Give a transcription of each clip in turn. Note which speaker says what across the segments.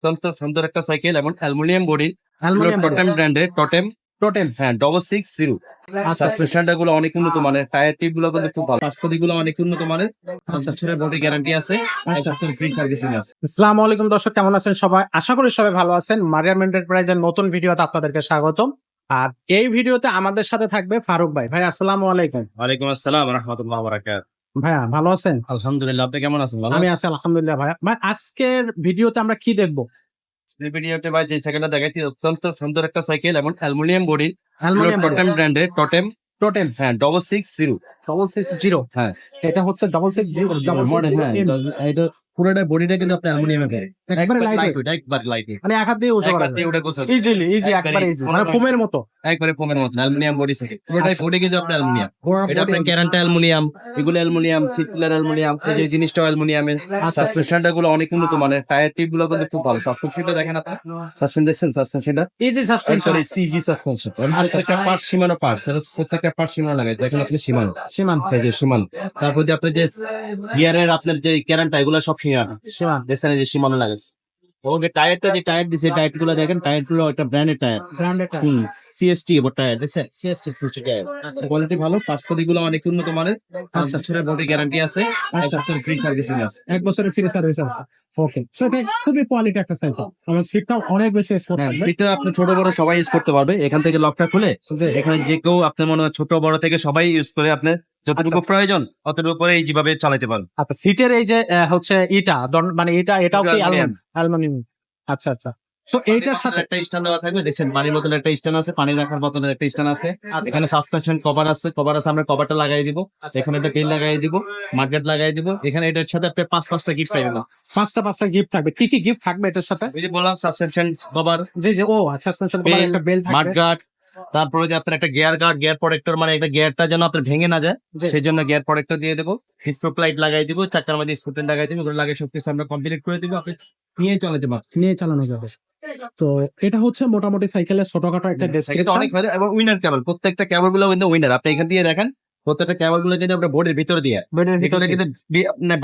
Speaker 1: অত্যন্ত সুন্দর একটা সাইকেল এবং অ্যালুমিনিয়াম বডি টোটেম ব্র্যান্ডের টোটেম
Speaker 2: টোটেম
Speaker 1: হ্যাঁ ডবল সিক্স জিরো
Speaker 2: আচ্ছা।
Speaker 1: সাসপেনশনটা গুলো অনেক উন্নত মানের। টায়ার টিপগুলো কিন্তু খুব ভালো। রাস্তাদি গুলো অনেক উন্নত মানের। বছরের বডি গ্যারান্টি আছে। এক
Speaker 2: আচ্ছা।
Speaker 1: ফ্রি সার্ভিসিং আছে।
Speaker 2: আসসালামু আলাইকুম দর্শক কেমন আছেন সবাই? আশা করি সবাই ভালো আছেন। মারিয়াম এন্টারপ্রাইজের নতুন ভিডিওতে আপনাদেরকে স্বাগতম। আর এই ভিডিওতে আমাদের সাথে থাকবে ফারুক ভাই। ভাই আসসালামু আলাইকুম।
Speaker 1: ওয়ালাইকুম আসসালাম রহমতুল্লাহ বারাকাত
Speaker 2: ভাইয়া ভালো আছেন?
Speaker 1: আলহামদুলিল্লাহ আপনি কেমন আছেন?
Speaker 2: আমি আছি আলহামদুলিল্লাহ ভাইয়া। ভাই আজকের ভিডিওতে আমরা কি দেখব?
Speaker 1: ভিডিওতে ভাই যে সাইকেলটা দেখাচ্ছি অত্যন্ত সুন্দর একটা সাইকেল এবং অ্যালুমিনিয়াম বডি টোটেম ব্র্যান্ডের টোটেম
Speaker 2: টোটেম
Speaker 1: হ্যাঁ double six zero
Speaker 2: double six zero
Speaker 1: হ্যাঁ।
Speaker 2: এটা হচ্ছে ডবল সিক্স জিরো
Speaker 1: মডেল হ্যাঁ এটা পুরোটা বডিটা কিন্তু আপনি অ্যালুমিনিয়ামে পেয়ে
Speaker 2: একবারে লাইট
Speaker 1: একবার লাইট
Speaker 2: মানে এক হাত দিয়ে করা
Speaker 1: দিয়ে উঠে গোছানো
Speaker 2: ইজিলি ইজি
Speaker 1: একবারে
Speaker 2: ইজি মানে ফোমের মতো।
Speaker 1: একবারে ফোমের মতন অ্যালুমিনিয়াম বডি পুরোটাই
Speaker 2: আচ্ছা।
Speaker 1: বডি কিন্তু আপনার অ্যালুমিনিয়াম এটা আপনার ক্যারেন্টা অ্যালুমিনিয়াম এগুলো অ্যালুমিনিয়াম সিট অ্যালুমিনিয়াম এই যে জিনিসটা অ্যালুমিনিয়ামের সাসপেনশনটা গুলো অনেক উন্নত মানের টায়ার টিপগুলো কিন্তু খুব ভালো। সাসপেনশনটা দেখেন আপনি। সাসপেন্স দেখছেন সাসপেনশনটা
Speaker 2: ইজি সাসপেনশন
Speaker 1: সিজি সাসপেনশন প্রত্যেকটা পার্ট সীমানো পার্টস প্রত্যেকটা পার্ট সীমানো লাগাই। দেখেন আপনি সীমানো।
Speaker 2: সীমান।
Speaker 1: এই যে সীমানো। তারপর যে আপনার যে গিয়ারের আপনার যে ক্যারেন্টা এগুলো সব সীমানো
Speaker 2: সীমান
Speaker 1: দেখছেন যে সীমানো লাগাইছে। ওকে টায়ারটা যে টায়ার দিছে টায়ারগুলো দেখেন টায়ারগুলো একটা ব্র্যান্ডের টায়ার।
Speaker 2: ব্র্যান্ডেড
Speaker 1: হুম সিএসটি এবার টায়ার দেখছেন? CST CST tyre. কোয়ালিটি ভালো পাঁচপতি গুলো অনেক উন্নত মানের পাঁচ
Speaker 2: আচ্ছা।
Speaker 1: বছরের বডি গ্যারান্টি আছে এক
Speaker 2: আচ্ছা।
Speaker 1: বছর ফ্রি সার্ভিসিং আছে।
Speaker 2: এক বছরের ফ্রি সার্ভিস আছে। ওকে সো এটা খুবই কোয়ালিটি একটা সাইকেল এবং সিটটাও অনেক বেশি স্পোর্ট
Speaker 1: হ্যাঁ
Speaker 2: থাকবে।
Speaker 1: সিটটা আপনি ছোট বড় সবাই ইউজ করতে পারবে। এখান থেকে লকটা খুলে এখানে যে কেউ আপনার মনে হয় ছোট বড় থেকে সবাই ইউজ করে আপনার যতটুকু
Speaker 2: আচ্ছা।
Speaker 1: প্রয়োজন অতটুকু করে এই যেভাবে চালাতে পারবে
Speaker 2: আচ্ছা সিটের এই যে হচ্ছে এটা মানে এটা এটাও কি অ্যালুমিনিয়াম। আচ্ছা আচ্ছা। সো এইটার সাথে
Speaker 1: একটা স্ট্যান্ড দেওয়া থাকবে পানির বোতলের একটা স্ট্যান্ড আছে পানি রাখার বোতলের একটা স্ট্যান্ড আছে। এখানে সাসপেনশন কভার আছে কভার আছে আমরা কভারটা লাগাই দিব। এখানে একটা পেন লাগাই দিব মার্কেট লাগাই দিব। এখানে এটার সাথে আপনি পাঁচ পাঁচটা গিফট পাইবেন। না
Speaker 2: পাঁচটা পাঁচটা গিফট থাকবে। কি কি গিফট থাকবে এটার সাথে?
Speaker 1: ওই যে বললাম সাসপেনশন কভার
Speaker 2: জি জি ও আচ্ছা সাসপেনশন
Speaker 1: Bell,
Speaker 2: একটা বেল থাকবে।
Speaker 1: গার্ড তারপরে যে আপনার একটা গিয়ার গার্ড গিয়ার প্রোটেক্টর মানে একটা গিয়ারটা যেন আপনার ভেঙে না যায়। সেই জন্য গিয়ার প্রোটেক্টর দিয়ে দেবো। স্পোক লাইট লাগাই দিব চাকার মধ্যে স্কুটার লাগাই দিব এগুলো লাগিয়ে সবকিছু আমরা কমপ্লিট করে দিব। আপনি নিয়ে চালাতে পারবেন
Speaker 2: নিয়ে চালানো যাবে। তো এটা হচ্ছে মোটামুটি সাইকেলের ছোটখাটো একটা ডেসক্রিপশন
Speaker 1: অনেক ভালো এবং উইনার কেবল প্রত্যেকটা কেবলগুলো কিন্তু উইনার আপনি এখান দিয়ে দেখেন প্রত্যেকটা কেবলগুলো কিন্তু আপনার বোর্ডের ভিতরে দিয়ে এগুলো কিন্তু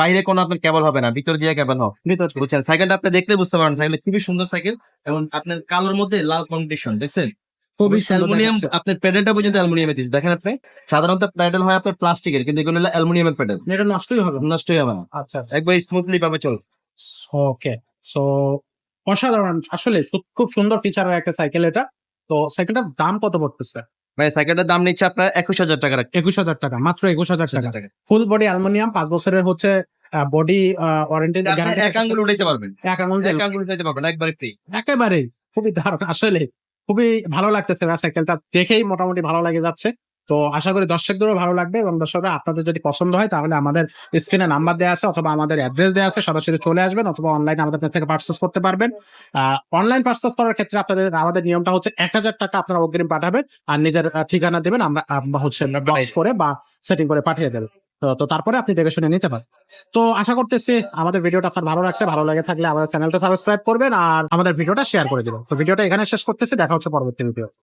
Speaker 1: বাইরে কোনো আপনার কেবল হবে না ভিতর দিয়ে কেবল হবে।
Speaker 2: ভিতর
Speaker 1: বুঝছেন? সাইকেলটা আপনি দেখলে বুঝতে পারেন সাইকেল খুবই সুন্দর সাইকেল এবং আপনার কালোর মধ্যে লাল কম্পিটিশন দেখছেন?
Speaker 2: খুবই
Speaker 1: অ্যালুমিনিয়াম আপনার প্যাডেলটা পর্যন্ত অ্যালুমিনিয়ামে দিচ্ছে দেখেন আপনি সাধারণত প্যাডেল হয় আপনার প্লাস্টিকের কিন্তু এগুলো হলো অ্যালুমিনিয়ামের প্যাডেল
Speaker 2: এটা নষ্টই হবে।
Speaker 1: নষ্টই হবে না।
Speaker 2: আচ্ছা আচ্ছা।
Speaker 1: একবার স্মুথলি ভাবে চল
Speaker 2: ওকে সো অসাধারণ। আসলে খুব সুন্দর ফিচারের একটা সাইকেল এটা। তো সাইকেলটার দাম কত পড়তেছে?
Speaker 1: ভাই সাইকেলটার দাম নিচ্ছে আপনার একুশ হাজার টাকা
Speaker 2: একুশ হাজার টাকা মাত্র একুশ হাজার টাকা। ফুল বডি অ্যালুমিনিয়াম পাঁচ বছরের হচ্ছে বডি ওয়ারেন্টি
Speaker 1: এক আঙ্গুল উঠাইতে পারবেন।
Speaker 2: এক দিয়ে
Speaker 1: এক আঙ্গুল উঠাইতে পারবেন একবারে ফ্রি
Speaker 2: একেবারে খুবই দারুণ। আসলে খুবই ভালো লাগতেছে সাইকেলটা। দেখেই মোটামুটি ভালো লাগে যাচ্ছে। তো আশা করি দর্শকদেরও ভালো লাগবে এবং দর্শকরা আপনাদের যদি পছন্দ হয় তাহলে আমাদের স্ক্রিনে নাম্বার দেওয়া আছে অথবা আমাদের অ্যাড্রেস দেওয়া আছে সরাসরি চলে আসবেন অথবা অনলাইনে আমাদের থেকে পার্চেস করতে পারবেন। অনলাইন পার্চেস করার ক্ষেত্রে আপনাদের আমাদের নিয়মটা হচ্ছে এক হাজার টাকা আপনারা অগ্রিম পাঠাবেন আর নিজের ঠিকানা দেবেন আমরা হচ্ছে বক্স করে বা সেটিং করে পাঠিয়ে দেবেন তো তারপরে আপনি দেখে শুনে নিতে পারেন। তো আশা করতেছি আমাদের ভিডিওটা আপনার ভালো লাগছে, ভালো লাগে থাকলে আমাদের চ্যানেলটা সাবস্ক্রাইব করবেন আর আমাদের ভিডিওটা শেয়ার করে দেবেন। তো ভিডিওটা এখানে শেষ করতেছি, দেখা হচ্ছে পরবর্তী ভিডিও